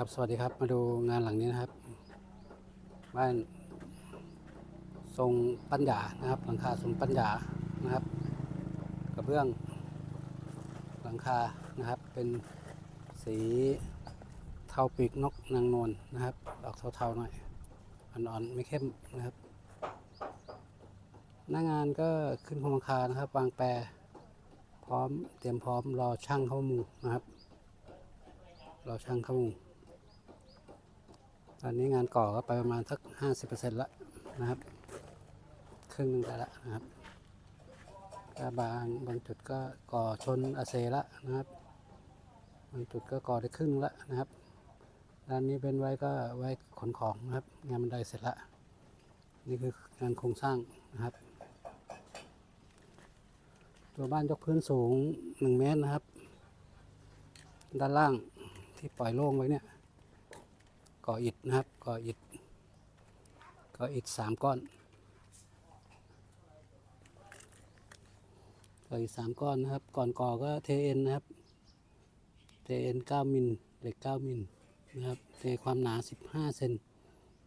ครับสวัสดีครับมาดูงานหลังนี้นะครับ บ้านทรงปัญญานะครับ หลังคาทรงปัญญานะครับกระเบื้องหลังคานะครับ เป็นสีเทาปีกนกนางนวลนะครับ ออกเทาๆหน่อยอ่อนๆไม่เข้มนะครับ หน้างานก็ขึ้นพรงคานะครับ วางแปรพร้อมเตรียมพร้อมรอช่างเข้ามุงนะครับ รอช่างเข้ามุง ตอนนี้งานก่อก็ไปประมาณสักห้าสิบเปอร์เซ็นต์ละนะครับ ครึ่งหนึงไปละนะครับบางบางจุดก็ก่อชนอาเซละนะครับ บางจุดก็ก่อได้ครึ่งละนะครับด้านนี้เป็นไว้ก็ไว้ขนของนะครับ งานบันไดเสร็จละนี่คืองานโครงสร้างนะครับ ตัวบ้านยกพื้นสูงหนึ่งเมตรนะครับ ด้านล่างที่ปล่อยโล่งไว้เนี่ย ก่ออิฐนะครับก่ออิฐก่ออิฐสามก้อนก่ออิฐสามก้อนนะครับ ก่อนก่อก็เทเอ็นนะครับเทเอ็นเก้ามิลเหล็กเก้ามิลนะครับเทความหนาสิบห้าเซน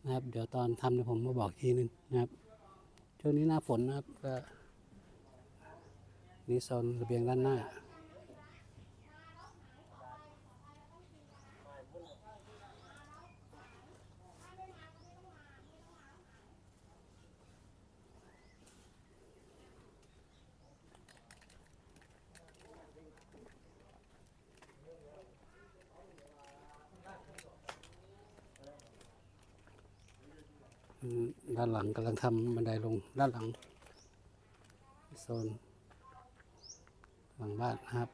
นะครับ เดี๋ยวตอนทำเดี๋ยวผมมาบอกอีกทีนึงนะครับช่วงนี้หน้าฝนนะครับก็นี่โซนระเบียงด้านหน้า ด้านหลังกำลังทำบันไดลงด้านหลังโซนหลังบ้านนะครับ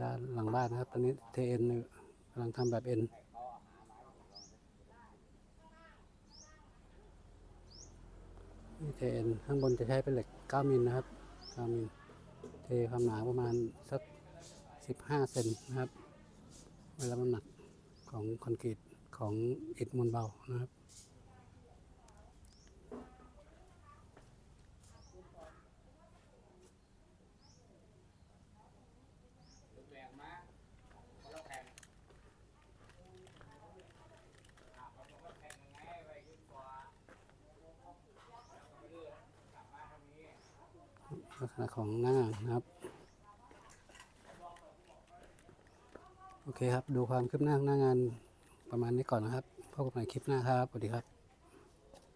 ด้านหลังบ้านนะครับ ตอนนี้เทเอ็นกำลังทำแบบเอ็นเทเอ็นข้างบนจะใช้เป็นเหล็ก 9มิลนะครับ ทำเทความหนาประมาณสัก 15 เซนนะครับ เวลาน้ำหนักของคอนกรีตของอิฐมวลเบานะครับ ลักษณะของหน้านะครับ โอเคครับ ดูความคืบหน้างหน้างานประมาณนี้ก่อนนะครับพบกันใหม่คลิปหน้าครับสวัสดีครับ